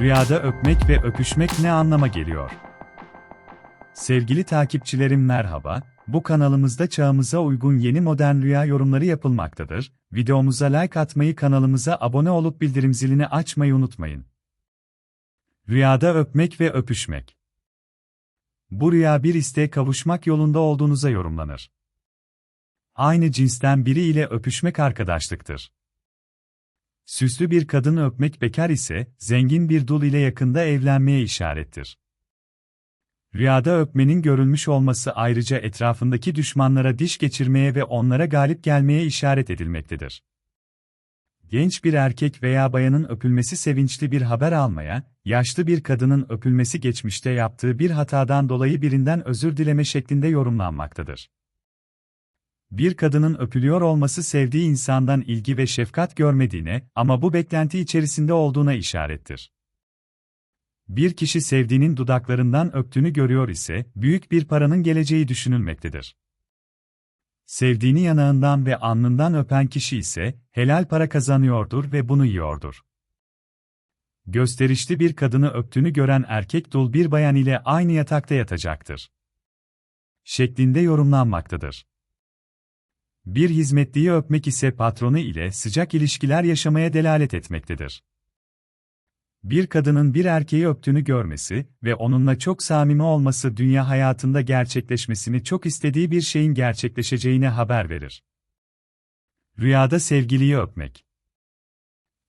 Rüyada öpmek ve öpüşmek ne anlama geliyor? Sevgili takipçilerim merhaba, bu kanalımızda çağımıza uygun yeni modern rüya yorumları yapılmaktadır. Videomuza like atmayı kanalımıza abone olup bildirim zilini açmayı unutmayın. Rüyada öpmek ve öpüşmek. Bu rüya bir isteğe kavuşmak yolunda olduğunuza yorumlanır. Aynı cinsten biri ile öpüşmek arkadaşlıktır. Süslü bir kadını öpmek bekar ise, zengin bir dul ile yakında evlenmeye işarettir. Rüyada öpmenin görülmüş olması ayrıca etrafındaki düşmanlara diş geçirmeye ve onlara galip gelmeye işaret edilmektedir. Genç bir erkek veya bayanın öpülmesi sevinçli bir haber almaya, yaşlı bir kadının öpülmesi geçmişte yaptığı bir hatadan dolayı birinden özür dileme şeklinde yorumlanmaktadır. Bir kadının öpülüyor olması sevdiği insandan ilgi ve şefkat görmediğine ama bu beklenti içerisinde olduğuna işarettir. Bir kişi sevdiğinin dudaklarından öptüğünü görüyor ise, büyük bir paranın geleceği düşünülmektedir. Sevdiğini yanağından ve alnından öpen kişi ise, helal para kazanıyordur ve bunu yiyordur. Gösterişli bir kadını öptüğünü gören erkek dul bir bayan ile aynı yatakta yatacaktır. Şeklinde yorumlanmaktadır. Bir hizmetliyi öpmek ise patronu ile sıcak ilişkiler yaşamaya delalet etmektedir. Bir kadının bir erkeği öptüğünü görmesi ve onunla çok samimi olması dünya hayatında gerçekleşmesini çok istediği bir şeyin gerçekleşeceğine haber verir. Rüyada sevgiliyi öpmek.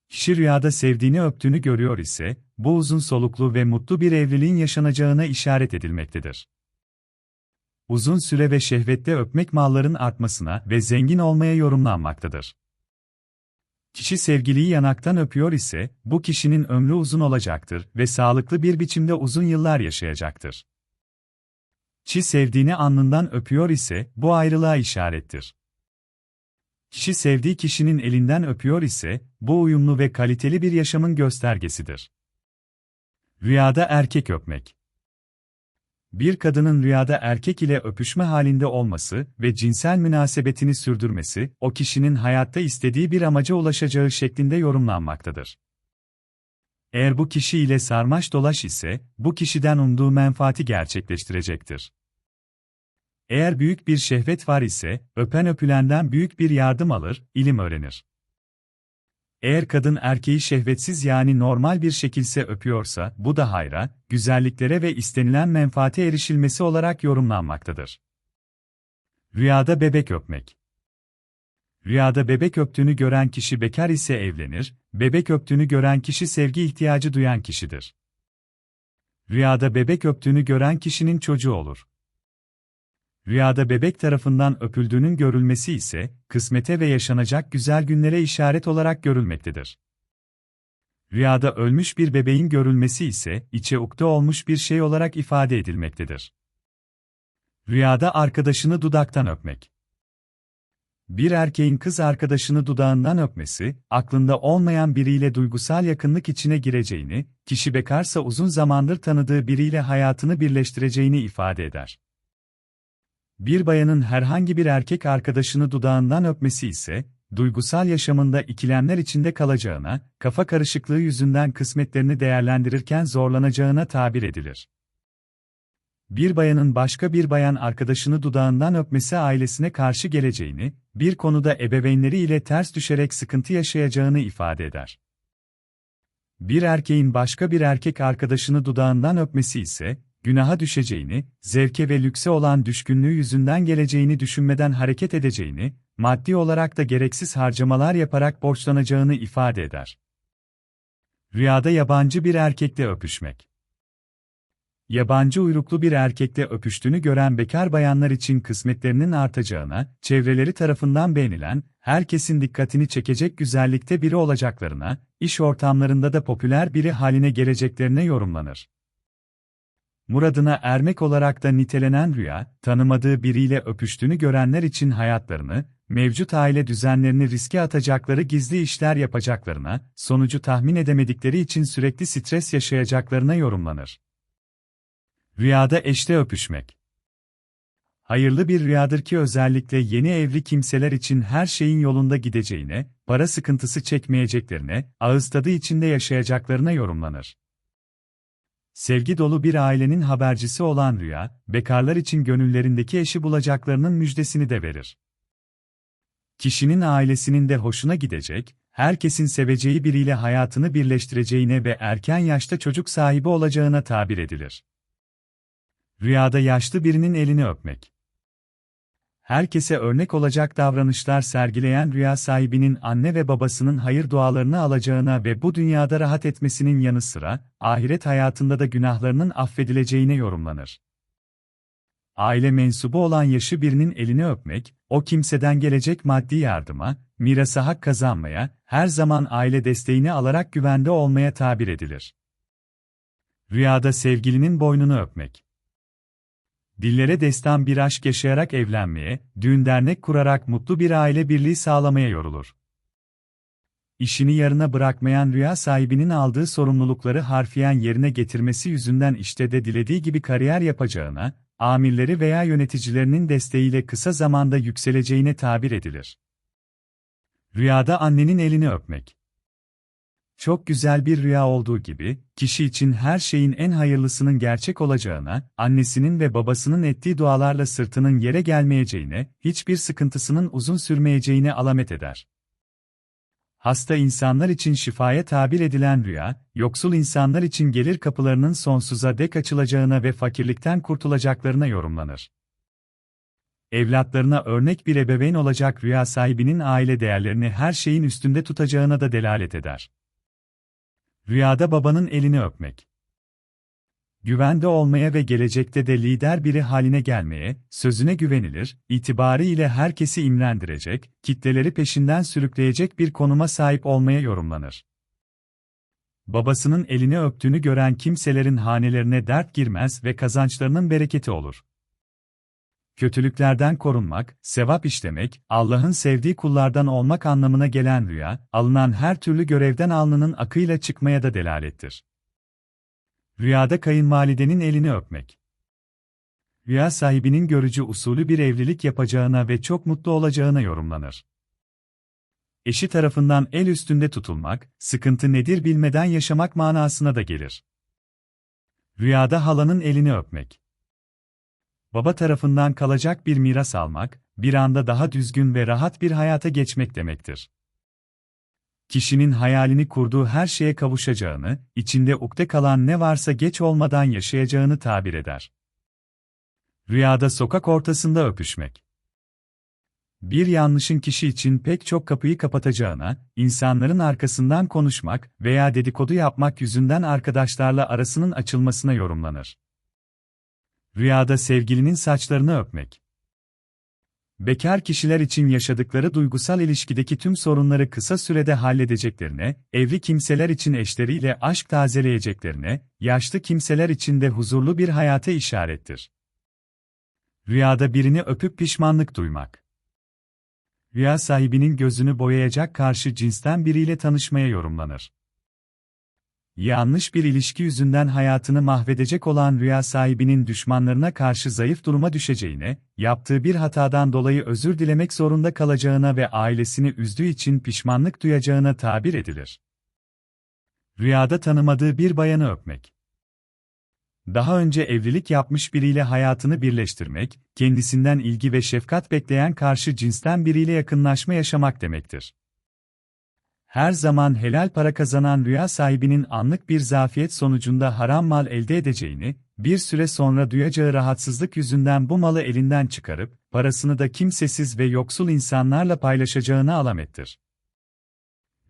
Kişi rüyada sevdiğini öptüğünü görüyor ise, bu uzun soluklu ve mutlu bir evliliğin yaşanacağına işaret edilmektedir. Uzun süre ve şehvette öpmek malların artmasına ve zengin olmaya yorumlanmaktadır. Kişi sevgiliyi yanaktan öpüyor ise, bu kişinin ömrü uzun olacaktır ve sağlıklı bir biçimde uzun yıllar yaşayacaktır. Kişi sevdiğini alnından öpüyor ise, bu ayrılığa işarettir. Kişi sevdiği kişinin elinden öpüyor ise, bu uyumlu ve kaliteli bir yaşamın göstergesidir. Rüyada erkek öpmek bir kadının rüyada erkek ile öpüşme halinde olması ve cinsel münasebetini sürdürmesi, o kişinin hayatta istediği bir amaca ulaşacağı şeklinde yorumlanmaktadır. Eğer bu kişi ile sarmaş dolaş ise, bu kişiden umduğu menfaati gerçekleştirecektir. Eğer büyük bir şehvet var ise, öpen öpülenden büyük bir yardım alır, ilim öğrenir. Eğer kadın erkeği şehvetsiz yani normal bir şekilse öpüyorsa, bu da hayra, güzelliklere ve istenilen menfaate erişilmesi olarak yorumlanmaktadır. Rüyada bebek öpmek Rüyada bebek öptüğünü gören kişi bekar ise evlenir, bebek öptüğünü gören kişi sevgi ihtiyacı duyan kişidir. Rüyada bebek öptüğünü gören kişinin çocuğu olur. Rüyada bebek tarafından öpüldüğünün görülmesi ise, kısmete ve yaşanacak güzel günlere işaret olarak görülmektedir. Rüyada ölmüş bir bebeğin görülmesi ise, içe ukde olmuş bir şey olarak ifade edilmektedir. Rüyada arkadaşını dudaktan öpmek. Bir erkeğin kız arkadaşını dudağından öpmesi, aklında olmayan biriyle duygusal yakınlık içine gireceğini, kişi bekarsa uzun zamandır tanıdığı biriyle hayatını birleştireceğini ifade eder. Bir bayanın herhangi bir erkek arkadaşını dudağından öpmesi ise, duygusal yaşamında ikilemler içinde kalacağına, kafa karışıklığı yüzünden kısmetlerini değerlendirirken zorlanacağına tabir edilir. Bir bayanın başka bir bayan arkadaşını dudağından öpmesi ailesine karşı geleceğini, bir konuda ebeveynleri ile ters düşerek sıkıntı yaşayacağını ifade eder. Bir erkeğin başka bir erkek arkadaşını dudağından öpmesi ise, günaha düşeceğini, zevke ve lükse olan düşkünlüğü yüzünden geleceğini düşünmeden hareket edeceğini, maddi olarak da gereksiz harcamalar yaparak borçlanacağını ifade eder. Rüyada yabancı bir erkekle öpüşmek. Yabancı uyruklu bir erkekle öpüştüğünü gören bekar bayanlar için kısmetlerinin artacağına, çevreleri tarafından beğenilen, herkesin dikkatini çekecek güzellikte biri olacaklarına, iş ortamlarında da popüler biri haline geleceklerine yorumlanır muradına ermek olarak da nitelenen rüya, tanımadığı biriyle öpüştüğünü görenler için hayatlarını, mevcut aile düzenlerini riske atacakları gizli işler yapacaklarına, sonucu tahmin edemedikleri için sürekli stres yaşayacaklarına yorumlanır. Rüyada eşte öpüşmek Hayırlı bir rüyadır ki özellikle yeni evli kimseler için her şeyin yolunda gideceğine, para sıkıntısı çekmeyeceklerine, ağız tadı içinde yaşayacaklarına yorumlanır. Sevgi dolu bir ailenin habercisi olan rüya, bekarlar için gönüllerindeki eşi bulacaklarının müjdesini de verir. Kişinin ailesinin de hoşuna gidecek, herkesin seveceği biriyle hayatını birleştireceğine ve erken yaşta çocuk sahibi olacağına tabir edilir. Rüyada yaşlı birinin elini öpmek. Herkese örnek olacak davranışlar sergileyen rüya sahibinin anne ve babasının hayır dualarını alacağına ve bu dünyada rahat etmesinin yanı sıra, ahiret hayatında da günahlarının affedileceğine yorumlanır. Aile mensubu olan yaşı birinin elini öpmek, o kimseden gelecek maddi yardıma, mirasa hak kazanmaya, her zaman aile desteğini alarak güvende olmaya tabir edilir. Rüyada sevgilinin boynunu öpmek. Dillere destan bir aşk yaşayarak evlenmeye, düğün dernek kurarak mutlu bir aile birliği sağlamaya yorulur. İşini yarına bırakmayan rüya sahibinin aldığı sorumlulukları harfiyen yerine getirmesi yüzünden işte de dilediği gibi kariyer yapacağına, amirleri veya yöneticilerinin desteğiyle kısa zamanda yükseleceğine tabir edilir. Rüyada annenin elini öpmek. Çok güzel bir rüya olduğu gibi, kişi için her şeyin en hayırlısının gerçek olacağına, annesinin ve babasının ettiği dualarla sırtının yere gelmeyeceğine, hiçbir sıkıntısının uzun sürmeyeceğine alamet eder. Hasta insanlar için şifaya tabir edilen rüya, yoksul insanlar için gelir kapılarının sonsuza dek açılacağına ve fakirlikten kurtulacaklarına yorumlanır. Evlatlarına örnek bir ebeveyn olacak rüya sahibinin aile değerlerini her şeyin üstünde tutacağına da delalet eder. Rüyada babanın elini öpmek. Güvende olmaya ve gelecekte de lider biri haline gelmeye, sözüne güvenilir, itibarı ile herkesi imrendirecek, kitleleri peşinden sürükleyecek bir konuma sahip olmaya yorumlanır. Babasının elini öptüğünü gören kimselerin hanelerine dert girmez ve kazançlarının bereketi olur. Kötülüklerden korunmak, sevap işlemek, Allah'ın sevdiği kullardan olmak anlamına gelen rüya, alınan her türlü görevden alnının akıyla çıkmaya da delalettir. Rüyada kayınvalidenin elini öpmek. Rüya sahibinin görücü usulü bir evlilik yapacağına ve çok mutlu olacağına yorumlanır. Eşi tarafından el üstünde tutulmak, sıkıntı nedir bilmeden yaşamak manasına da gelir. Rüyada halanın elini öpmek. Baba tarafından kalacak bir miras almak, bir anda daha düzgün ve rahat bir hayata geçmek demektir kişinin hayalini kurduğu her şeye kavuşacağını, içinde ukde kalan ne varsa geç olmadan yaşayacağını tabir eder. Rüyada sokak ortasında öpüşmek. Bir yanlışın kişi için pek çok kapıyı kapatacağına, insanların arkasından konuşmak veya dedikodu yapmak yüzünden arkadaşlarla arasının açılmasına yorumlanır. Rüyada sevgilinin saçlarını öpmek. Bekar kişiler için yaşadıkları duygusal ilişkideki tüm sorunları kısa sürede halledeceklerine, evli kimseler için eşleriyle aşk tazeleyeceklerine, yaşlı kimseler için de huzurlu bir hayata işarettir. Rüyada birini öpüp pişmanlık duymak. Rüya sahibinin gözünü boyayacak karşı cinsten biriyle tanışmaya yorumlanır yanlış bir ilişki yüzünden hayatını mahvedecek olan rüya sahibinin düşmanlarına karşı zayıf duruma düşeceğine, yaptığı bir hatadan dolayı özür dilemek zorunda kalacağına ve ailesini üzdüğü için pişmanlık duyacağına tabir edilir. Rüyada tanımadığı bir bayanı öpmek. Daha önce evlilik yapmış biriyle hayatını birleştirmek, kendisinden ilgi ve şefkat bekleyen karşı cinsten biriyle yakınlaşma yaşamak demektir her zaman helal para kazanan rüya sahibinin anlık bir zafiyet sonucunda haram mal elde edeceğini, bir süre sonra duyacağı rahatsızlık yüzünden bu malı elinden çıkarıp, parasını da kimsesiz ve yoksul insanlarla paylaşacağını alamettir.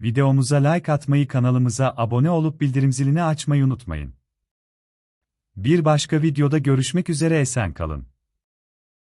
Videomuza like atmayı kanalımıza abone olup bildirim zilini açmayı unutmayın. Bir başka videoda görüşmek üzere esen kalın.